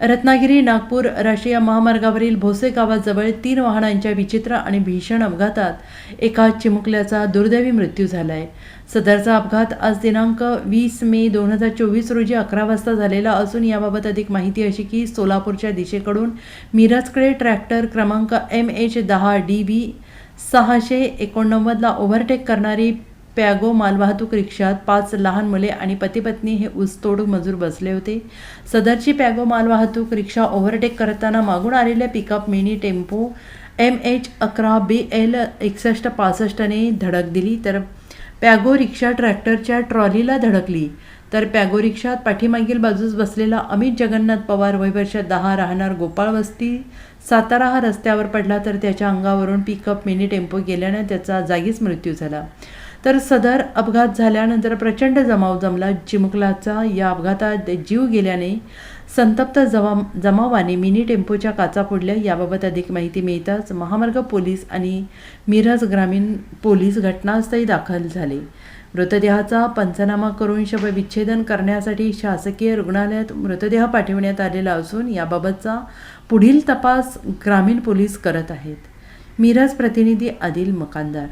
रत्नागिरी नागपूर राष्ट्रीय महामार्गावरील भोसे गावाजवळ तीन वाहनांच्या विचित्र आणि भीषण अपघातात एका चिमुकल्याचा दुर्दैवी मृत्यू झालाय. सदरचा अपघात आज दिनांक वीस मे दोन हजार चोवीस रोजी अकरा वाजता झालेला असून याबाबत अधिक माहिती अशी की सोलापूरच्या दिशेकडून मिरजकडे ट्रॅक्टर क्रमांक एम एच दहा डी बी सहाशे एकोणनव्वदला ओव्हरटेक करणारी पॅगो मालवाहतूक रिक्षात पाच लहान मुले आणि पती पत्नी हे ऊसतोड मजूर बसले होते. सदरची पॅगो मालवाहतूक रिक्षा ओव्हरटेक करताना मागून आलेल्या pickup mini tempo M H अकरा बी एल एकसष्ट पासष्टने धडक दिली तर पॅगो रिक्षा ट्रॅक्टरच्या ट्रॉलीला धडकली. तर पॅगो रिक्षात पाठीमागील बाजूस बसलेला अमित जगन्नाथ पवार वय वर्ष दहा राहणार गोपाळ वस्ती सातारा हा रस्त्यावर पडला तर त्याच्या अंगावरून पिकअप मिनी टेम्पो गेल्याने त्याचा जागीच मृत्यू झाला. तर सदर अपघात झाल्यानंतर प्रचंड जमाव जमला. चिमुकलाचा या अपघातात जीव गेल्याने संतप्त जमा जमावाने मिनी टेम्पोच्या काचा फोडल्या. याबाबत अधिक माहिती मिळताच महामार्ग पोलीस आणि मिरज ग्रामीण पोलीस घटनास्थळी दाखल झाले. मृतदेहाचा पंचनामा करून शवविच्छेदन करण्यासाठी शासकीय रुग्णालयात मृतदेह पाठविण्यात आलेला असून याबाबतचा पुढील तपास ग्रामीण पोलीस करत आहेत. मिरज प्रतिनिधी आदिल मकानदार.